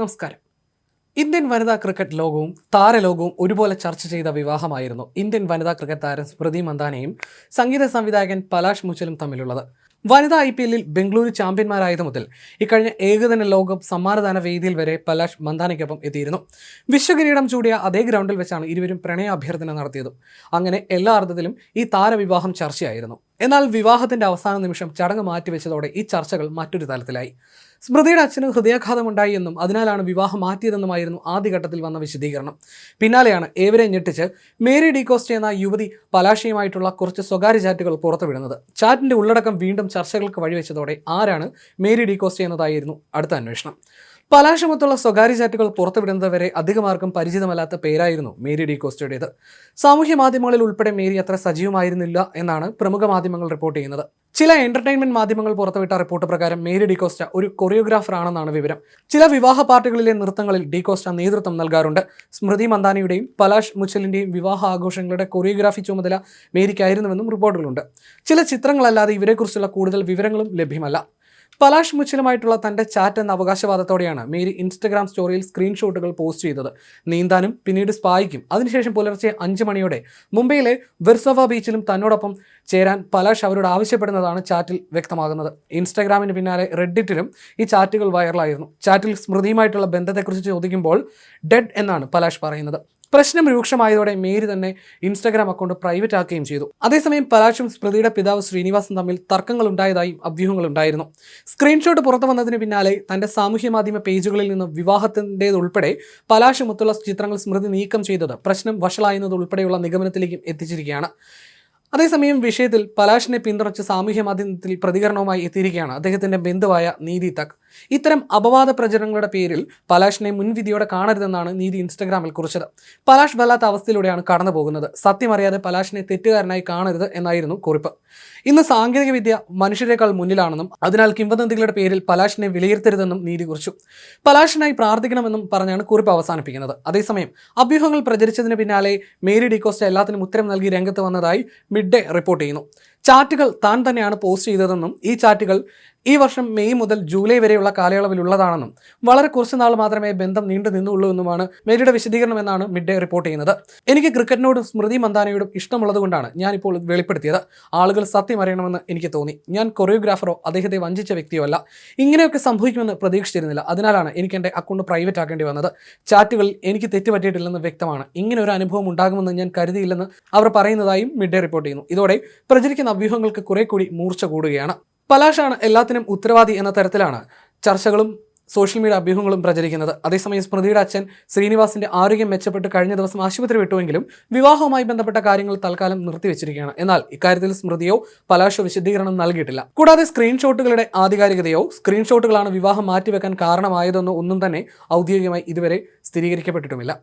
നമസ്കാരം. ഇന്ത്യൻ വനിതാ ക്രിക്കറ്റ് ലോകവും താരലോകവും ഒരുപോലെ ചർച്ച ചെയ്ത വിവാഹമായിരുന്നു ഇന്ത്യൻ വനിതാ ക്രിക്കറ്റ് താരം സ്മൃതി മന്ദാനയും സംഗീത സംവിധായകൻ പലാഷ് മുച്ചലും തമ്മിലുള്ളത്. വനിതാ ഐ പി എല്ലിൽ ബംഗളൂരു ചാമ്പ്യന്മാരായത് മുതൽ ഇക്കഴിഞ്ഞ ഏകദിന ലോകം സമ്മാനദാന വേദിയിൽ വരെ പലാഷ് മന്ദാനയ്ക്കൊപ്പം എത്തിയിരുന്നു. വിശ്വകിരീടം ചൂടിയ അതേ ഗ്രൗണ്ടിൽ വെച്ചാണ് ഇരുവരും പ്രണയാഭ്യർത്ഥന നടത്തിയതും. അങ്ങനെ എല്ലാ അർത്ഥത്തിലും ഈ താരവിവാഹം ചർച്ചയായിരുന്നു. എന്നാൽ വിവാഹത്തിന്റെ അവസാന നിമിഷം ചടങ്ങ് മാറ്റിവെച്ചതോടെ ഈ ചർച്ചകൾ മറ്റൊരു തലത്തിലായി. സ്മൃതിയുടെ അച്ഛന് ഹൃദയാഘാതമുണ്ടായി എന്നും അതിനാലാണ് വിവാഹം മാറ്റിയതെന്നുമായിരുന്നു ആദ്യഘട്ടത്തിൽ വന്ന വിശദീകരണം. പിന്നാലെയാണ് ഏവരെ ഞെട്ടിച്ച് മേരി ഡീകോസ്റ്റ് എന്ന യുവതി പലാശയുമായിട്ടുള്ള കുറച്ച് സ്വകാര്യ ചാറ്റുകൾ പുറത്തുവിടുന്നത്. ചാറ്റിന്റെ ഉള്ളടക്കം വീണ്ടും ചർച്ചകൾക്ക് വഴിവെച്ചതോടെ ആരാണ് മേരി ഡീകോസ്റ്റ് എന്നതായിരുന്നു അടുത്ത അന്വേഷണം. പലാശമൊത്തുള്ള സ്വകാര്യ ചാറ്റുകൾ പുറത്തുവിടുന്നത് വരെ അധികമാർക്കും പരിചിതമല്ലാത്ത പേരായിരുന്നു മേരി ഡി കോസ്റ്റയുടേത്. സാമൂഹ്യ മാധ്യമങ്ങളിൽ ഉൾപ്പെടെ മേരി അത്ര സജീവമായിരുന്നില്ല എന്നാണ് പ്രമുഖ മാധ്യമങ്ങൾ റിപ്പോർട്ട് ചെയ്യുന്നത്. ചില എന്റർടൈൻമെന്റ് മാധ്യമങ്ങൾ പുറത്തുവിട്ട റിപ്പോർട്ട് പ്രകാരം മേരി ഡിക്കോസ്റ്റ ഒരു കൊറിയോഗ്രാഫർ ആണെന്നാണ് വിവരം. ചില വിവാഹ പാർട്ടികളിലെ നൃത്തങ്ങളിൽ ഡിക്കോസ്റ്റ നേതൃത്വം നൽകാറുണ്ട്. സ്മൃതി മന്ദാനയുടെയും പലാഷ് മുച്ചലിന്റെയും വിവാഹ ആഘോഷങ്ങളുടെ കൊറിയോഗ്രാഫി ചുമതല മേരിക്കായിരുന്നുവെന്നും റിപ്പോർട്ടുകളുണ്ട്. ചില ചിത്രങ്ങളല്ലാതെ ഇവരെക്കുറിച്ചുള്ള കൂടുതൽ വിവരങ്ങളും ലഭ്യമല്ല. പലാഷ് മുച്ചിലുമായിട്ടുള്ള തന്റെ ചാറ്റ് എന്ന അവകാശവാദത്തോടെയാണ് മേരി ഇൻസ്റ്റഗ്രാം സ്റ്റോറിയിൽ സ്ക്രീൻഷോട്ടുകൾ പോസ്റ്റ് ചെയ്തത്. നീന്താനും പിന്നീട് സ്പായിക്കും. അതിനുശേഷം പുലർച്ചെ അഞ്ച് മണിയോടെ മുംബൈയിലെ വെർസോവ ബീച്ചിലും തന്നോടൊപ്പം ചേരാൻ പലാഷ് അവരോട് ആവശ്യപ്പെടുന്നതാണ് ചാറ്റിൽ വ്യക്തമാകുന്നത്. ഇൻസ്റ്റഗ്രാമിന് പിന്നാലെ റെഡിറ്റിലും ഈ ചാറ്റുകൾ വൈറലായിരുന്നു. ചാറ്റിൽ സ്മൃതിയുമായിട്ടുള്ള ബന്ധത്തെക്കുറിച്ച് ചോദിക്കുമ്പോൾ ഡെഡ് എന്നാണ് പലാഷ് പറയുന്നത്. പ്രശ്നം രൂക്ഷമായതോടെ മേരി തന്നെ ഇൻസ്റ്റാഗ്രാം അക്കൗണ്ട് പ്രൈവറ്റ് ആക്കുകയും ചെയ്തു. അതേസമയം പലാഷും സ്മൃതിയുടെ പിതാവ് ശ്രീനിവാസും തമ്മിൽ തർക്കങ്ങൾ ഉണ്ടായതായും അഭ്യൂഹങ്ങൾ ഉണ്ടായിരുന്നു. സ്ക്രീൻഷോട്ട് പുറത്തു വന്നതിന് പിന്നാലെ തന്റെ സാമൂഹ്യ മാധ്യമ പേജുകളിൽ നിന്ന് വിവാഹത്തിന്റെതുൾപ്പെടെ പലാഷുമൊത്തുള്ള ചിത്രങ്ങൾ സ്മൃതി നീക്കം ചെയ്തത് പ്രശ്നം വഷളായുന്നത് ഉൾപ്പെടെയുള്ള നിഗമനത്തിലേക്കും എത്തിച്ചിരിക്കുകയാണ്. അതേസമയം വിഷയത്തിൽ പലാഷിനെ പിന്തുണച്ച് സാമൂഹ്യ മാധ്യമത്തിൽ പ്രതികരണവുമായി എത്തിയിരിക്കുകയാണ് അദ്ദേഹത്തിന്റെ ബന്ധുവായ നീതി തക്. ഇത്തരം അപവാദ പ്രചരണങ്ങളുടെ പേരിൽ പലാഷിനെ മുൻവിധിയോടെ കാണരുതെന്നാണ് നീതി ഇൻസ്റ്റഗ്രാമിൽ കുറിച്ചത്. പലാഷ് വല്ലാത്ത അവസ്ഥയിലൂടെയാണ് കടന്നു പോകുന്നത്. സത്യമറിയാതെ പലാഷിനെ തെറ്റുകാരനായി കാണരുത് എന്നായിരുന്നു കുറിപ്പ്. ഇന്ന് സാങ്കേതികവിദ്യ മനുഷ്യരെക്കാൾ മുന്നിലാണെന്നും അതിനാൽ കിംവദന്തികളുടെ പേരിൽ പലാഷിനെ വിലയിരുത്തരുതെന്നും നീതി കുറിച്ചു. പലാഷിനായി പ്രാർത്ഥിക്കണമെന്നും പറഞ്ഞാണ് കുറിപ്പ് അവസാനിപ്പിക്കുന്നത്. അതേസമയം അഭ്യൂഹങ്ങൾ പ്രചരിച്ചതിന് പിന്നാലെ മേരി ഡിക്കോസ്റ്റ എല്ലാത്തിനും ഉത്തരം നൽകി രംഗത്ത് വന്നതായി മിഡ് ഡേ റിപ്പോർട്ട് ചെയ്യുന്നു. ചാറ്റുകൾ താൻ തന്നെയാണ് പോസ്റ്റ് ചെയ്തതെന്നും ഈ ചാറ്റുകൾ ഈ വർഷം മെയ് മുതൽ ജൂലൈ വരെയുള്ള കാലയളവിലുള്ളതാണെന്നും വളരെ കുറച്ച് നാൾ മാത്രമേ ബന്ധം നീണ്ടു നിന്നുള്ളൂ എന്നുമാണ് മേരിയുടെ വിശദീകരണം എന്നാണ് മിഡ് ഡേ റിപ്പോർട്ട് ചെയ്യുന്നത്. എനിക്ക് ക്രിക്കറ്റിനോടും സ്മൃതി മന്ദാനയോടും ഇഷ്ടമുള്ളതുകൊണ്ടാണ് ഞാനിപ്പോൾ വെളിപ്പെടുത്തിയത്. ആളുകൾ സത്യം അറിയണമെന്ന് എനിക്ക് തോന്നി. ഞാൻ കൊറിയോഗ്രാഫറോ അദ്ദേഹത്തെ വഞ്ചിച്ച വ്യക്തിയോ അല്ല. ഇങ്ങനെയൊക്കെ സംഭവിക്കുമെന്ന് പ്രതീക്ഷിച്ചിരുന്നില്ല. അതിനാലാണ് എനിക്ക് എന്റെ അക്കൗണ്ട് പ്രൈവറ്റ് ആക്കേണ്ടി വന്നത്. ചാറ്റുകളിൽ എനിക്ക് തെറ്റുപറ്റിയിട്ടില്ലെന്ന് വ്യക്തമാണ്. ഇങ്ങനെ ഒരു അനുഭവം ഉണ്ടാകുമെന്ന് ഞാൻ കരുതിയില്ലെന്ന് അവർ പറയുന്നതായും മിഡ് ഡേ റിപ്പോർട്ട് ചെയ്യുന്നു. ഇതോടെ പ്രചരിക്കുന്ന അഭ്യൂഹങ്ങൾക്ക് കുറെ കൂടി മൂർച്ച കൂടുകയാണ്. പലാഷാണ് എല്ലാത്തിനും ഉത്തരവാദി എന്ന തരത്തിലാണ് ചർച്ചകളും സോഷ്യൽ മീഡിയ അഭ്യൂഹങ്ങളും പ്രചരിക്കുന്നത്. അതേസമയം സ്മൃതിയുടെ അച്ഛൻ ശ്രീനിവാസിന്റെ ആരോഗ്യം മെച്ചപ്പെട്ട് കഴിഞ്ഞ ദിവസം ആശുപത്രി വിട്ടുവെങ്കിലും വിവാഹവുമായി ബന്ധപ്പെട്ട കാര്യങ്ങൾ തൽക്കാലം നിർത്തിവെച്ചിരിക്കുകയാണ്. എന്നാൽ ഇക്കാര്യത്തിൽ സ്മൃതിയോ പലാഷോ വിശദീകരണം നൽകിയിട്ടില്ല. കൂടാതെ സ്ക്രീൻഷോട്ടുകളുടെ ആധികാരികതയോ സ്ക്രീൻഷോട്ടുകളാണ് വിവാഹം മാറ്റിവെക്കാൻ കാരണമായതെന്നോ ഒന്നും തന്നെ ഔദ്യോഗികമായി ഇതുവരെ സ്ഥിരീകരിക്കപ്പെട്ടിട്ടുമില്ല.